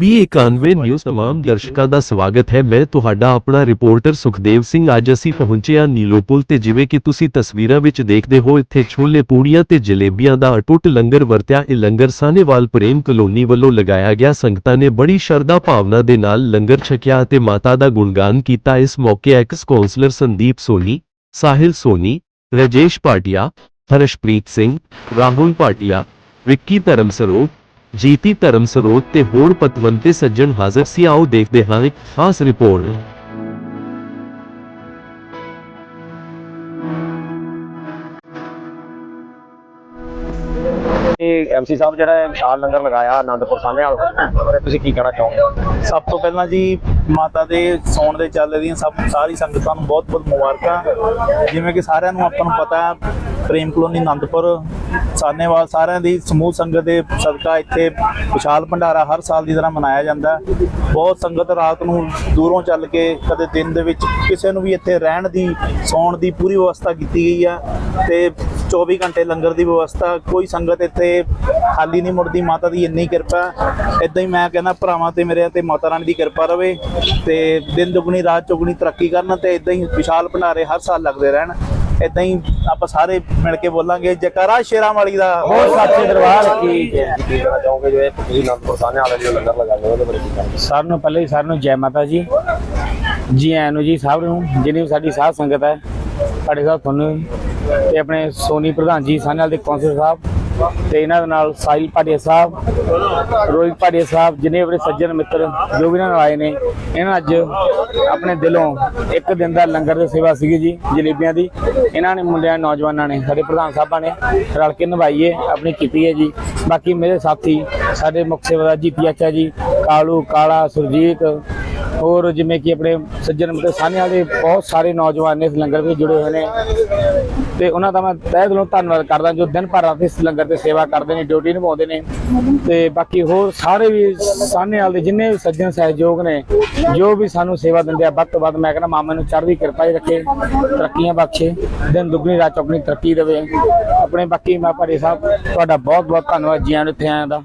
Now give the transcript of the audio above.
PB 91 news ਤਮਾਮ ਦਰਸ਼ਕਾਂ ਦਾ ਸਵਾਗਤ ਹੈ। ਮੈਂ ਤੁਹਾਡਾ ਆਪਣਾ ਰਿਪੋਰਟਰ ਸੁਖਦੇਵ ਸਿੰਘ। ਅੱਜ ਅਸੀਂ ਪਹੁੰਚੇ ਹਾਂ ਨੀਲੋਪੁਲ ਤੇ ਜਿਵੇਂ ਕਿ ਤੁਸੀਂ ਤਸਵੀਰਾਂ ਵਿੱਚ ਦੇਖਦੇ ਹੋ, ਇੱਥੇ ਛੋਲੇ ਪੂੜੀਆਂ ਤੇ ਜਲੇਬੀਆਂ ਦਾ ਅਟੁੱਟ ਲੰਗਰ ਵਰਤਿਆ। ਇਹ ਲੰਗਰ ਸਾਹਨੇਵਾਲ ਪ੍ਰੇਮ ਕਲੋਨੀ ਵੱਲੋਂ ਲਗਾਇਆ ਗਿਆ। ਸੰਗਤਾਂ ਨੇ ਬੜੀ ਸ਼ਰਧਾ ਭਾਵਨਾ ਦੇ ਨਾਲ ਲੰਗਰ ਛਕਿਆ ਅਤੇ ਮਾਤਾ ਦਾ ਗੁਣਗਾਨ ਕੀਤਾ। ਇਸ ਮੌਕੇ ਐਕਸ ਕੌਂਸਲਰ ਸੰਦੀਪ ਸੋਨੀ, ਸਾਹਿਲ ਸੋਨੀ, ਰਜੇਸ਼ ਭਾਟੀਆ, ਹਰਸ਼ਪ੍ਰੀਤ ਸਿੰਘ, ਰਾਹੁਲ ਭਾਟੀਆ, ਵਿੱਕੀ ਧਰਮਸਰੋਤ ਜੀਤੀ ਧਰਮਸਰੋਤ ਤੇ ਹੋਰ ਪਤਵੰਤੇ ਸੱਜਣ ਹਾਜ਼ਰ ਸੀ। ਆਓ ਦੇਖਦੇ ਹਾਂ ਇੱਕ ਖਾਸ ਰਿਪੋਰਟ। ਇਹ ਐਮਸੀ ਸਾਹਿਬ ਜਿਹੜਾ ਹੈ ਵਿਸ਼ਾਲ ਲੰਗਰ ਲਗਾਇਆ ਆਨੰਦਪੁਰ ਸਾਹਮਣੇ ਵਾਲਾ ਤੁਸੀਂ ਕੀ ਕਹਿਣਾ ਚਾਹੋਗੇ? ਸਭ ਤੋਂ ਪਹਿਲਾਂ ਜੀ ਮਾਤਾ ਦੇ ਸੌਣ ਦੇ ਚੱਲ ਦੀਆਂ ਸਭ ਸਾਰੀ ਸੰਗਤਾਂ ਨੂੰ ਬਹੁਤ ਬਹੁਤ ਮੁਬਾਰਕਾਂ। ਜਿਵੇਂ ਕਿ ਸਾਰਿਆਂ ਨੂੰ ਆਪਾਂ ਨੂੰ ਪਤਾ ਹੈ ਪ੍ਰੇਮ ਕਲੋਨੀ ਆਨੰਦਪੁਰ ਸਾਨੇਵਾਲ ਸਾਰਿਆਂ ਦੀ ਸਮੂਹ ਸੰਗਤ ਦੇ ਸਦਕਾ ਇੱਥੇ ਵਿਸ਼ਾਲ ਭੰਡਾਰਾ ਹਰ ਸਾਲ ਦੀ ਤਰ੍ਹਾਂ ਮਨਾਇਆ ਜਾਂਦਾ ਬਹੁਤ ਸੰਗਤ ਰਾਤ ਨੂੰ ਦੂਰੋਂ ਚੱਲ ਕੇ ਕਦੇ ਦਿਨ ਦੇ ਵਿੱਚ ਕਿਸੇ ਨੂੰ ਵੀ ਇੱਥੇ ਰਹਿਣ ਦੀ, ਸੌਣ ਦੀ ਪੂਰੀ ਵਿਵਸਥਾ ਕੀਤੀ ਗਈ ਆ ਤੇ 24 ਘੰਟੇ ਲੰਗਰ ਦੀ ਵਿਵਸਥਾ, ਕੋਈ ਸੰਗਤ ਇੱਥੇ ਖਾਲੀ ਨਹੀਂ ਮੁੜਦੀ, ਮਾਤਾ ਦੀ ਇੰਨੀ ਕਿਰਪਾ ਇਦਾਂ ਹੀ ਮੈਂ ਕਹਿੰਦਾ ਭਰਾਵਾਂ ਤੇ ਮੇਰੇ ਤੇ ਮਾਤਾ ਰਾਣੀ ਦੀ ਕਿਰਪਾ ਰਵੇ ਤੇ ਦਿਨ ਦੁਗਣੀ, ਰਾਤ ਚੌਗਣੀ ਤਰੱਕੀ ਕਰਨ ਤੇ ਇਦਾਂ ਹੀ ਵਿਸ਼ਾਲ ਭੰਡਾਰੇ ਹਰ ਸਾਲ ਲੱਗਦੇ ਰਹਿਣ। ਇਦਾਂ ਹੀ ਆਪਾਂ ਸਾਰੇ ਮਿਲ ਕੇ ਬੋਲਾਂਗੇ। ਜਕਾਰਾ ਸ਼ੇਰਾਂ ਵਾਲੀ ਦਾ ਬਹੁਤ ਸੱਚੇ ਦਰਬਾਰ ਕੀ ਕੀ ਕਹਿਣਾ ਚਾਹੋਗੇ? ਜੋ ਇਹ ਤੁਸੀਂ ਆਨੰਦਪੁਰ ਸਾਹਮਣੇ ਵਾਲੇ ਜੋ ਲੰਗਰ ਲਗਾਏ ਉਹਦੇ ਬਾਰੇ ਕੀ ਕਹਿਣਾ ਸਾਰਿਆਂ ਨੂੰ ਪਹਿਲੇ ਹੀ ਸਾਰਿਆਂ ਨੂੰ ਜੈ ਮਾਤਾ ਜੀ। ਜੀ ਆਇਆਂ ਨੂੰ ਜੀ ਸਭ ਨੂੰ ਜਿੰਨੀ ਵੀ ਸਾਡੀ ਸਾਧ ਸੰਗਤ ਹੈ ਸਾਡੇ ਸਾਹਿਬ ਤੁਹਾਨੂੰ ਤੇ ਆਪਣੇ ਸੋਨੀ ਪ੍ਰਧਾਨ ਜੀ ਸਾਨੇਵਾਲ ਦੇ ਕੌਂਸਲਰ ਸਾਹਿਬ ਤੇ ਇਹਨਾਂ ਦੇ ਨਾਲ ਸਾਹਿਲ ਪਾਟਿਆ ਸਾਹਿਬ, ਰੋਹਿਤ ਪਾਟਿਆ ਸਾਹਿਬ, ਜਿੰਨੇ ਆਪਣੇ ਸੱਜਣ ਮਿੱਤਰ ਜੋ ਵੀ ਇਹਨਾਂ ਨਾਲ ਆਏ ਨੇ, ਇਹਨਾਂ ਅੱਜ ਆਪਣੇ ਦਿਲੋਂ ਇੱਕ ਦਿਨ ਦਾ ਲੰਗਰ ਦੀ ਸੇਵਾ ਸੀਗੀ ਜੀ ਜਲੇਬੀਆਂ ਦੀ। ਇਹਨਾਂ ਨੇ ਮੁੰਡਿਆਂ, ਨੌਜਵਾਨਾਂ ਨੇ, ਸਾਡੇ ਪ੍ਰਧਾਨ ਸਾਹਿਬਾਂ ਨੇ ਰਲ ਕੇ ਨਿਭਾਈਏ, ਆਪਣੀ ਕੀਤੀ ਹੈ ਜੀ। ਬਾਕੀ ਮੇਰੇ ਸਾਥੀ, ਸਾਡੇ ਮੁੱਖ ਸੇਵਾਦਾਰ ਜੀ ਚਾਚਾ ਜੀ, ਕਾਲੂ, ਕਾਲਾ, ਸੁਰਜੀਤ ਹੋਰ ਜਿਵੇਂ ਕਿ ਆਪਣੇ ਸੱਜਣ ਮਿੱਤਰ ਸਾਨਿਆਂ ਦੇ ਬਹੁਤ ਸਾਰੇ ਨੌਜਵਾਨ ਨੇ ਇਸ ਲੰਗਰ ਵਿੱਚ ਜੁੜੇ ਹੋਏ ਨੇ। ਤੇ ਉਹਨਾਂ ਦਾ ਮੈਂ ਤਹਿ ਦਿਲੋਂ ਧੰਨਵਾਦ ਕਰਦਾ ਜੋ ਦਿਨ ਭਰ ਰਾਤ ਇਸ ਲੰਗਰ ਤੇ ਸੇਵਾ ਕਰਦੇ ਨੇ, ਡਿਊਟੀ ਨਿਭਾਉਂਦੇ ਨੇ। ਤੇ ਬਾਕੀ ਹੋਰ ਸਾਰੇ ਵੀ ਸਾਹਨੇਵਾਲ ਦੇ ਜਿੰਨੇ ਵੀ ਸੱਜਣ ਸਹਿਯੋਗ ਨੇ, ਜੋ ਵੀ ਸਾਨੂੰ ਸੇਵਾ ਦਿੰਦੇ ਆ, ਵੱਧ ਤੋਂ ਵੱਧ ਮੈਂ ਕਹਿੰਦਾ ਮਾਮਾ ਨੂੰ ਚੜ੍ਹਦੀ ਕਿਰਪਾ ਹੀ ਰੱਖੇ, ਤਰੱਕੀਆਂ ਬਖਸ਼ੇ, ਦਿਨ ਦੁੱਗਣੀ ਰਾਤ ਚੌਗਣੀ ਤਰੱਕੀ ਦੇਵੇ। ਆਪਣੇ ਬਾਕੀ ਮੈਂ ਭਾਰੀ ਸਾਹਿਬ, ਤੁਹਾਡਾ ਬਹੁਤ ਬਹੁਤ ਧੰਨਵਾਦ ਜੀ ਆਇਆਂ ਇੱਥੇ ਆਇਆਂ ਦਾ।